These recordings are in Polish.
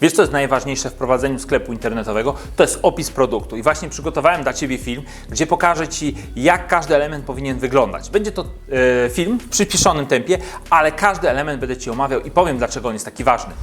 Wiesz, co jest najważniejsze w prowadzeniu sklepu internetowego? To jest opis produktu. I właśnie przygotowałem dla Ciebie film, gdzie pokażę Ci, jak każdy element powinien wyglądać. Będzie to e, film w przyspieszonym tempie, ale każdy element będę Ci omawiał i powiem, dlaczego on jest taki ważny.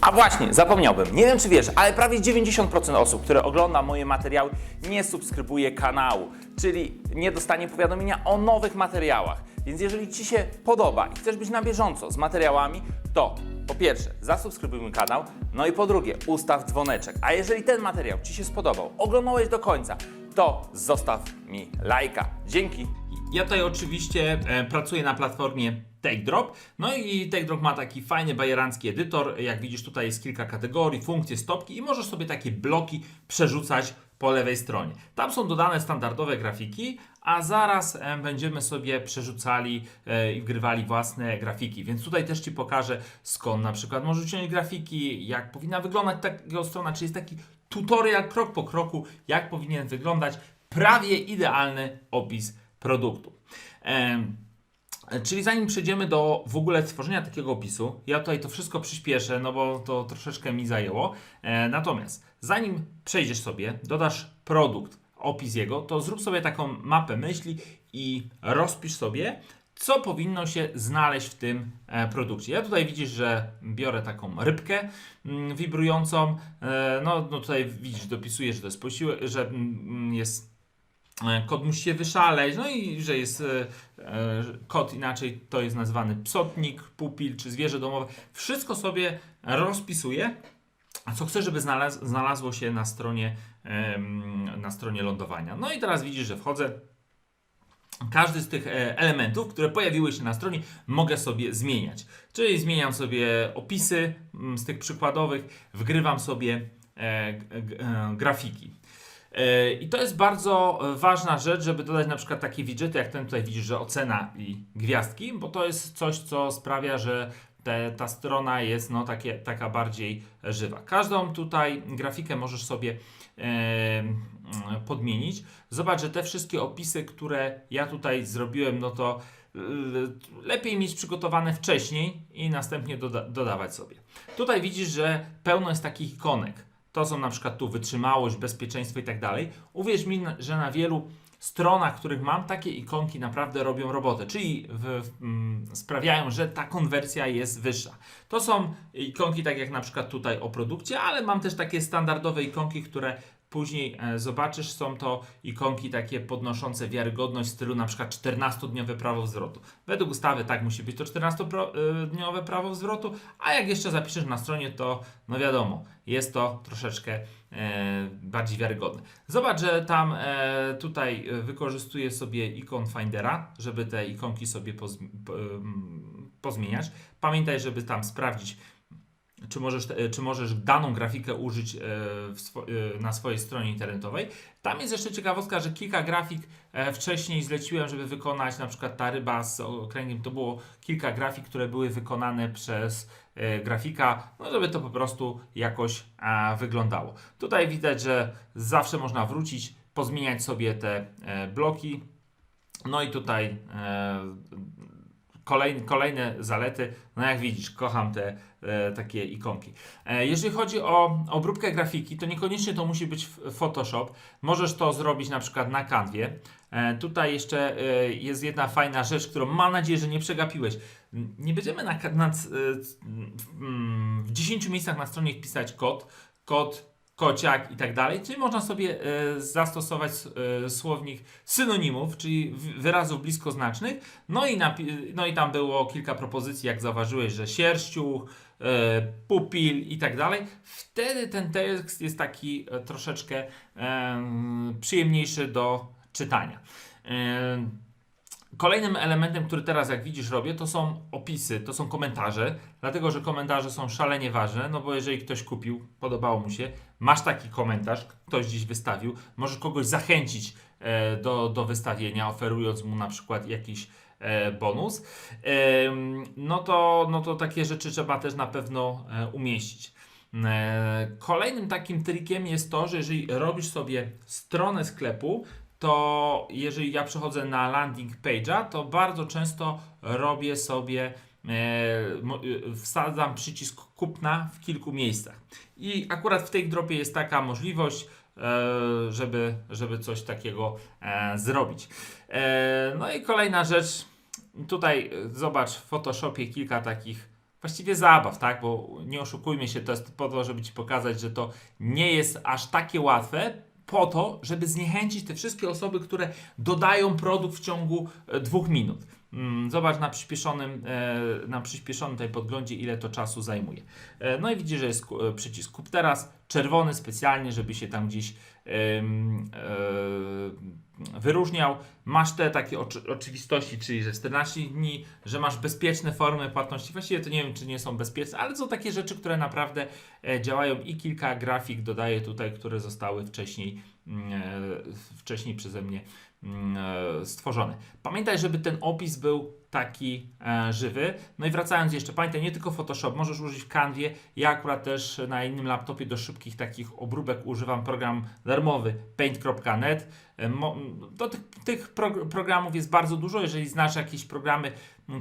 A właśnie, zapomniałbym. Nie wiem, czy wiesz, ale prawie 90% osób, które ogląda moje materiały, nie subskrybuje kanału, czyli nie dostanie powiadomienia o nowych materiałach. Więc jeżeli Ci się podoba i chcesz być na bieżąco z materiałami, to po pierwsze, zasubskrybuj mój kanał, no i po drugie, ustaw dzwoneczek. A jeżeli ten materiał Ci się spodobał, oglądałeś do końca, to zostaw mi lajka. Dzięki. Ja tutaj oczywiście e, pracuję na platformie TakeDrop. No i TakeDrop ma taki fajny bajerancki edytor. Jak widzisz, tutaj jest kilka kategorii, funkcje, stopki i możesz sobie takie bloki przerzucać po lewej stronie. Tam są dodane standardowe grafiki, a zaraz e, będziemy sobie przerzucali e, i wgrywali własne grafiki. Więc tutaj też Ci pokażę, skąd na przykład możesz wziąć grafiki, jak powinna wyglądać taka strona, czyli jest taki tutorial krok po kroku, jak powinien wyglądać prawie idealny opis produktu. Em, Czyli zanim przejdziemy do w ogóle tworzenia takiego opisu, ja tutaj to wszystko przyspieszę, no bo to troszeczkę mi zajęło. E, natomiast zanim przejdziesz sobie, dodasz produkt, opis jego, to zrób sobie taką mapę myśli i rozpisz sobie, co powinno się znaleźć w tym e, produkcie. Ja tutaj widzisz, że biorę taką rybkę mm, wibrującą. E, no, no tutaj widzisz, dopisuję, że to jest posiłek, że mm, jest E, Kot musi się wyszaleć, no i że jest e, e, kot inaczej, to jest nazywany psotnik, pupil czy zwierzę domowe. Wszystko sobie rozpisuję, a co chcę, żeby znalaz znalazło się na stronie, na stronie lądowania. No i teraz widzisz, że wchodzę. Każdy z tych e, elementów, które pojawiły się na stronie, mogę sobie zmieniać. Czyli zmieniam sobie opisy z tych przykładowych, wgrywam sobie e, e, grafiki. E, I to jest bardzo e, ważna rzecz, żeby dodać na przykład takie widgety, jak ten tutaj widzisz, że ocena i gwiazdki, bo to jest coś, co sprawia, że te, ta strona jest no, takie, taka bardziej żywa. Każdą tutaj grafikę możesz sobie e, mm, podmienić. Zobacz, że te wszystkie opisy, które ja tutaj zrobiłem, no to y, lepiej mieć przygotowane wcześniej i następnie doda dodawać sobie. Tutaj widzisz, że pełno jest takich ikonek. To są na przykład tu wytrzymałość, bezpieczeństwo i tak dalej. Uwierz mi, że na wielu stronach, których mam, takie ikonki naprawdę robią robotę, czyli w, w, mm, sprawiają, że ta konwersja jest wyższa. To są ikonki, tak jak na przykład tutaj o produkcie, ale mam też takie standardowe ikonki, które później e, zobaczysz, są to ikonki takie podnoszące wiarygodność w stylu na przykład 14-dniowe prawo zwrotu. Według ustawy tak musi być to 14-dniowe prawo zwrotu, a jak jeszcze zapiszesz na stronie, to no wiadomo, jest to troszeczkę e, bardziej wiarygodne. Zobacz, że tam e, tutaj wykorzystuję sobie ikon Findera, żeby te ikonki sobie poz, po, em, pozmieniać. Pamiętaj, żeby tam sprawdzić, czy możesz, czy możesz daną grafikę użyć e, swo, e, na swojej stronie internetowej. Tam jest jeszcze ciekawostka, że kilka grafik e, wcześniej zleciłem, żeby wykonać, na przykład ta ryba z okręgiem, to było kilka grafik, które były wykonane przez grafika, no żeby to po prostu jakoś wyglądało. Tutaj widać, że zawsze można wrócić, pozmieniać sobie te bloki. No i tutaj kolejne, kolejne zalety. No jak widzisz, kocham te e, takie ikonki. E, jeżeli chodzi o obróbkę grafiki, to niekoniecznie to musi być Photoshop. Możesz to zrobić na przykład na Canwie. E, tutaj jeszcze e, jest jedna fajna rzecz, którą mam nadzieję, że nie przegapiłeś. Nie będziemy na, na, c- e, w 10 miejscach na stronie wpisać kod, kod, kociak i tak dalej, czyli można sobie e, zastosować e, słownik synonimów, czyli wyrazów bliskoznacznych, no i, no i tam było kilka propozycji, jak zauważyłeś, że sierściuch, e, pupil i tak dalej. Wtedy ten tekst jest taki troszeczkę em, przyjemniejszy do czytania. Kolejnym elementem, który teraz, jak widzisz, robię, to są opisy, to są komentarze, dlatego że komentarze są szalenie ważne, no bo jeżeli ktoś kupił, podobało mu się, masz taki komentarz, ktoś gdzieś wystawił, możesz kogoś zachęcić e, do, do wystawienia, oferując mu na przykład jakiś e, bonus, Em, no, to, no to takie rzeczy trzeba też na pewno e, umieścić. E, Kolejnym takim trikiem jest to, że jeżeli robisz sobie stronę sklepu, to jeżeli ja przechodzę na landing page'a, to bardzo często robię sobie e, e, wsadzam przycisk kupna w kilku miejscach. I akurat w tej dropie jest taka możliwość, e, żeby, żeby coś takiego zrobić. No i kolejna rzecz, tutaj zobacz w Photoshopie kilka takich właściwie zabaw, tak? Bo nie oszukujmy się, to jest po to, żeby Ci pokazać, że to nie jest aż takie łatwe, po to, żeby zniechęcić te wszystkie osoby, które dodają produkt w ciągu e, dwóch minut. Mm, Zobacz na przyspieszonym, e, na przyspieszonym tutaj podglądzie, ile to czasu zajmuje. E, No i widzisz, że jest e, przycisk kup teraz, czerwony specjalnie, żeby się tam gdzieś wyróżniał. Masz te takie oczy, oczywistości, czyli że 14 dni, że masz bezpieczne formy płatności. Właściwie to nie wiem, czy nie są bezpieczne, ale są takie rzeczy, które naprawdę działają i kilka grafik dodaję tutaj, które zostały wcześniej, wcześniej przeze mnie mm, e, stworzone. Pamiętaj, żeby ten opis był taki e, żywy. No i wracając jeszcze, pamiętaj, nie tylko Photoshop, możesz użyć w Canwie. Ja akurat też na innym laptopie do szybkich takich obróbek używam program darmowy paint.net. E, Do tych, tych prog- programów jest bardzo dużo. Jeżeli znasz jakieś programy,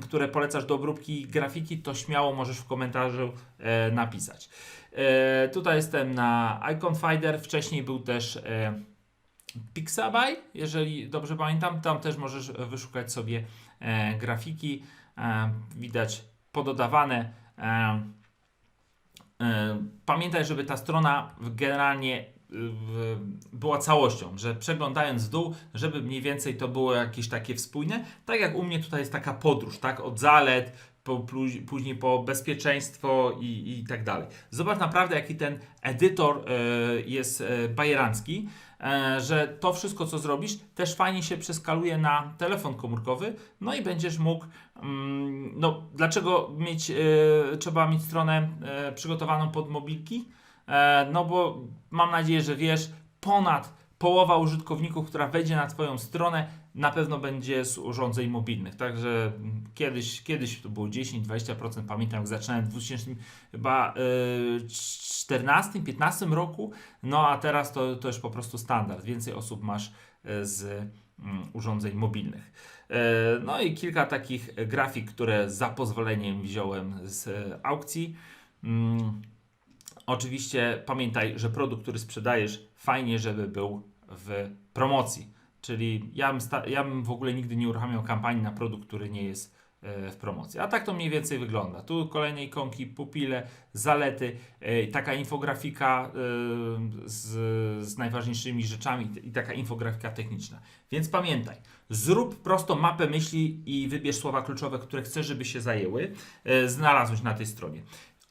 które polecasz do obróbki grafiki, to śmiało możesz w komentarzu e, napisać. E, tutaj jestem na Icon Finder. Wcześniej był też e, Pixabay, jeżeli dobrze pamiętam. Tam też możesz wyszukać sobie grafiki. E, widać pododawane. E, e, pamiętaj, żeby ta strona generalnie była całością, że przeglądając w dół, żeby mniej więcej to było jakieś takie spójne. Tak jak u mnie tutaj jest taka podróż, tak? Od zalet, po, później po bezpieczeństwo i, i tak dalej. Zobacz naprawdę, jaki ten edytor e, jest e, bajerancki, e, że to wszystko, co zrobisz, też fajnie się przeskaluje na telefon komórkowy, no i będziesz mógł, mm, no dlaczego mieć, trzeba mieć stronę przygotowaną pod mobilki? No bo mam nadzieję, że wiesz, ponad połowa użytkowników, która wejdzie na Twoją stronę, na pewno będzie z urządzeń mobilnych. Także mm, kiedyś, kiedyś to było 10-20%, pamiętam jak zaczynałem w 2000 chyba yy, 14-15 roku, no a teraz to, to już po prostu standard. Więcej osób masz e, z mm, urządzeń mobilnych. E, No i kilka takich grafik, które za pozwoleniem wziąłem z aukcji. Mm, Oczywiście pamiętaj, że produkt, który sprzedajesz, fajnie, żeby był w promocji. Czyli ja bym, ja bym w ogóle nigdy nie uruchamiał kampanii na produkt, który nie jest e, w promocji. A tak to mniej więcej wygląda. Tu kolejne ikonki, pupile, zalety, e, taka infografika e, z, z najważniejszymi rzeczami i taka infografika techniczna. Więc pamiętaj, zrób prostą mapę myśli i wybierz słowa kluczowe, które chcesz, żeby się zajęły. Znalazłeś na tej stronie.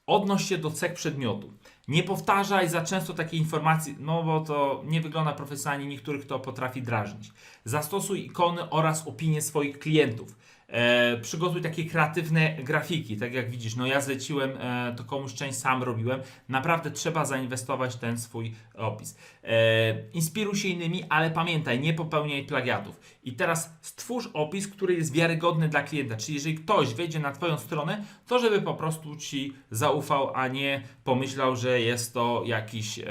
Odnoś się do cech przedmiotu. Nie powtarzaj za często takiej informacji, no bo to nie wygląda profesjonalnie, niektórych to potrafi drażnić. Zastosuj ikony oraz opinie swoich klientów. E, przygotuj takie kreatywne grafiki, tak jak widzisz, no ja zleciłem, e, to komuś część sam robiłem. Naprawdę trzeba zainwestować ten swój opis. E, inspiruj się innymi, ale pamiętaj, nie popełniaj plagiatów. I teraz stwórz opis, który jest wiarygodny dla klienta. Czyli jeżeli ktoś wejdzie na Twoją stronę, to żeby po prostu Ci zaufał, a nie pomyślał, że jest to jakiś e,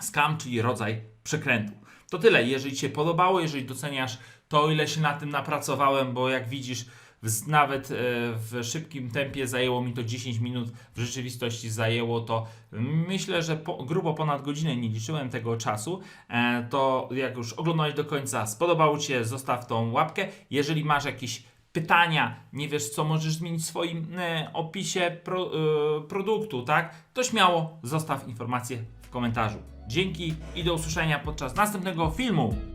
scam, czyli rodzaj przekrętu. To tyle. Jeżeli Ci się podobało, jeżeli doceniasz to, ile się na tym napracowałem, bo jak widzisz, nawet e, w szybkim tempie zajęło mi to 10 minut, w rzeczywistości zajęło to myślę, że po, grubo ponad godzinę, nie liczyłem tego czasu, e, to jak już oglądałeś do końca, spodobało Ci się, zostaw tą łapkę. Jeżeli masz jakieś pytania, nie wiesz co możesz zmienić w swoim e, opisie pro, produktu, tak, to śmiało zostaw informację w komentarzu. Dzięki i do usłyszenia podczas następnego filmu.